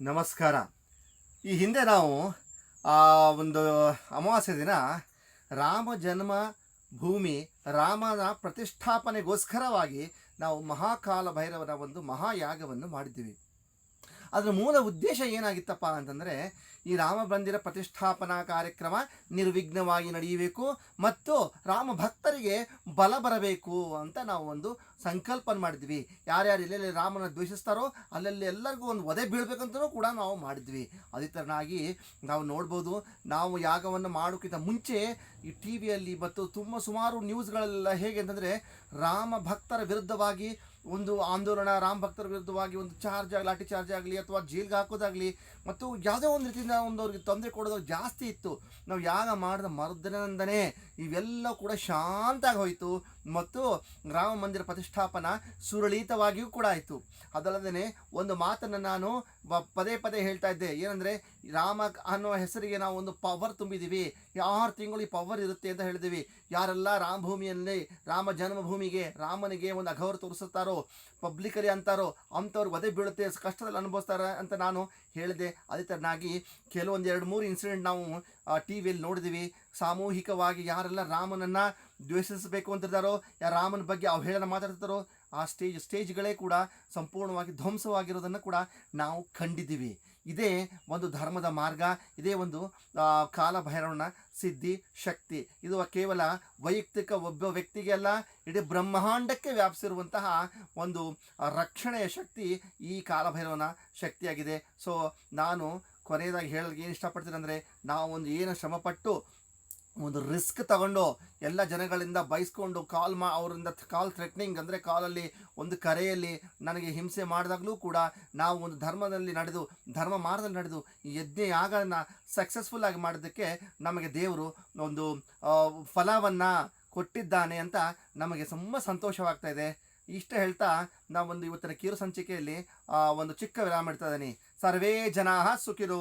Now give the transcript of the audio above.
ನಮಸ್ಕಾರ. ಈ ಹಿಂದೆ ನಾವು, ಆ, ಒಂದು ಅಮಾವಾಸ್ಯೆ ದಿನ ರಾಮ ಜನ್ಮ ಭೂಮಿ ರಾಮನ ಪ್ರತಿಷ್ಠಾಪನೆಗೋಸ್ಕರವಾಗಿ ನಾವು ಮಹಾಕಾಲ ಭೈರವನ ಒಂದು ಮಹಾಯಾಗವನ್ನು ಮಾಡಿದ್ದೀವಿ. ಅದರ ಮೂಲ ಉದ್ದೇಶ ಏನಾಗಿತ್ತಪ್ಪ ಅಂತಂದರೆ ಈ ರಾಮ ಮಂದಿರ ಪ್ರತಿಷ್ಠಾಪನಾ ಕಾರ್ಯಕ್ರಮ ನಿರ್ವಿಘ್ನವಾಗಿ ನಡೆಯಬೇಕು ಮತ್ತು ರಾಮ ಭಕ್ತರಿಗೆ ಬಲ ಬರಬೇಕು ಅಂತ ನಾವು ಒಂದು ಸಂಕಲ್ಪ ಮಾಡಿದ್ವಿ. ಯಾರ್ಯಾರು ಎಲ್ಲೆಲ್ಲಿ ರಾಮನ ದ್ವೇಷಿಸ್ತಾರೋ ಅಲ್ಲೆಲ್ಲಿ ಎಲ್ಲರಿಗೂ ಒಂದು ಒದೆ ಬೀಳ್ಬೇಕಂತಲೂ ಕೂಡ ನಾವು ಮಾಡಿದ್ವಿ. ಅದೇ ಥರನಾಗಿ ನಾವು ನೋಡ್ಬೋದು, ನಾವು ಯಾಗವನ್ನು ಮಾಡೋಕ್ಕಿಂತ ಮುಂಚೆ ಈ ಟಿ ವಿಯಲ್ಲಿ ಮತ್ತು ತುಂಬ ಸುಮಾರು ನ್ಯೂಸ್ಗಳೆಲ್ಲ ಹೇಗೆ ಅಂತಂದರೆ ರಾಮ ಭಕ್ತರ ವಿರುದ್ಧವಾಗಿ ಒಂದು ಆಂದೋಲನ, ರಾಮ ಭಕ್ತರ ವಿರುದ್ಧವಾಗಿ ಒಂದು ಚಾರ್ಜ್ ಆಗಲಿ ಲಾಠಿ ಚಾರ್ಜ್ ಆಗಲಿ ಅಥವಾ ಜೈಲ್ಗೆ ಹಾಕೋದಾಗಲಿ ಮತ್ತು ಯಾವುದೇ ಒಂದು ರೀತಿಯಿಂದ ಒಂದು ಅವ್ರಿಗೆ ತೊಂದರೆ ಕೊಡೋದು ಜಾಸ್ತಿ ಇತ್ತು. ನಾವು ಯಾಗ ಮಾಡಿದ ಮರುದಿನದಿಂದನೇ ಇವೆಲ್ಲ ಕೂಡ ಶಾಂತ ಆಗಿ ಹೋಯಿತು. ಮತ್ತು ರಾಮ ಮಂದಿರ ಪ್ರತಿಷ್ಠಾಪನ ಸುರಳಿತವಾಗಿಯೂ ಕೂಡ ಆಯಿತು. ಅದಲ್ಲದೆ ಒಂದು ಮಾತನ್ನು ನಾನು ಪದೇ ಪದೇ ಹೇಳ್ತಾ ಇದ್ದೆ. ಏನಂದರೆ, ರಾಮ ಅನ್ನೋ ಹೆಸರಿಗೆ ನಾವು ಒಂದು ಪವರ್ ತುಂಬಿದ್ದೀವಿ. ಆರು ತಿಂಗಳು ಈ ಪವರ್ ಇರುತ್ತೆ ಅಂತ ಹೇಳಿದ್ದೀವಿ. ಯಾರೆಲ್ಲ ರಾಮ ಭೂಮಿಯಲ್ಲಿ, ರಾಮ ಜನ್ಮಭೂಮಿಗೆ, ರಾಮನಿಗೆ ಒಂದು ಅಘೌರ ತೋರಿಸುತ್ತಾರೋ ಪಬ್ಲಿಕಲಿ ಅಂತಾರೋ, ಅಂಥವ್ರು ಒದೆ ಬೀಳುತ್ತೆ, ಕಷ್ಟದಲ್ಲಿ ಅನುಭವಿಸ್ತಾರೆ ಅಂತ ನಾನು ಹೇಳಿದೆ. ಅದೇ ಥರನಾಗಿ ಕೆಲವೊಂದು ಎರಡು ಮೂರು ಇನ್ಸಿಡೆಂಟ್ ನಾವು ಟಿ ವಿಯಲ್ಲಿ ನೋಡಿದ್ದೀವಿ ಸಾಮೂಹಿಕವಾಗಿ ಯಾರೆಲ್ಲ ರಾಮನನ್ನು ದ್ವೇಷಿಸಬೇಕು ಅಂತಿರ್ತಾರೋ ಯಾರು ರಾಮನ ಬಗ್ಗೆ ಅವಹೇಳನ ಮಾತಾಡ್ತಾರೋ ಆ ಸ್ಟೇಜ್, ಸ್ಟೇಜ್ಗಳೇ ಕೂಡ ಸಂಪೂರ್ಣವಾಗಿ ಧ್ವಂಸವಾಗಿರೋದನ್ನು ಕೂಡ ನಾವು ಕಂಡಿದ್ದೀವಿ ಇದೇ ಒಂದು ಧರ್ಮದ ಮಾರ್ಗ, ಇದೇ ಒಂದು ಕಾಲ ಕಾಲಭೈರವನ ಸಿದ್ಧಿ, ಶಕ್ತಿ. ಇದು ಕೇವಲ ವೈಯಕ್ತಿಕ ಒಬ್ಬ ವ್ಯಕ್ತಿಗೆ ಅಲ್ಲ, ಇಡೀ ಬ್ರಹ್ಮಾಂಡಕ್ಕೆ ವ್ಯಾಪಿಸಿರುವಂತಹ ಒಂದು ರಕ್ಷಣೆಯ ಶಕ್ತಿ ಈ ಕಾಲಭೈರವನ ಶಕ್ತಿಯಾಗಿದೆ. ಸೊ ನಾನು ಕೊನೆಯದಾಗಿ ಹೇಳೋಕ್ಕೆ ಏನು ಇಷ್ಟಪಡ್ತೀನಿ ಅಂದರೆ ನಾವು ಒಂದು ಏನು ಶ್ರಮಪಟ್ಟು ಒಂದು ರಿಸ್ಕ್ ತಗೊಂಡು ಎಲ್ಲ ಜನಗಳಿಂದ ಬಯಸ್ಕೊಂಡು ಕಾಲ್ ಮಾ ಅವರಿಂದ ಕಾಲ್ ಥ್ರೆಟ್ನಿಂಗ್ ಅಂದರೆ ಕಾಲಲ್ಲಿ ಒಂದು ಕರೆಯಲ್ಲಿ ನನಗೆ ಹಿಂಸೆ ಮಾಡಿದಾಗಲೂ ಕೂಡ ನಾವು ಒಂದು ಧರ್ಮದಲ್ಲಿ ನಡೆದು, ಧರ್ಮ ಮಾರ್ಗದಲ್ಲಿ ನಡೆದು ಯಜ್ಞ ಯಾಗನ ಸಕ್ಸಸ್ಫುಲ್ ಆಗಿ ಮಾಡೋದಕ್ಕೆ ನಮಗೆ ದೇವರು ಒಂದು ಫಲವನ್ನು ಕೊಟ್ಟಿದ್ದಾನೆ ಅಂತ ನಮಗೆ ತುಂಬ ಸಂತೋಷವಾಗ್ತಾ ಇದೆ. ಇಷ್ಟ ಹೇಳ್ತಾ ನಾವೊಂದು ಇವತ್ತಿನ ಕಿರು ಸಂಚಿಕೆಯಲ್ಲಿ ಒಂದು ಚಿಕ್ಕ ವಿರಾಮ ಇಡ್ತಾ ಇದ್ದೀನಿ. ಸರ್ವೇ ಜನಾ ಸುಖಿರೋ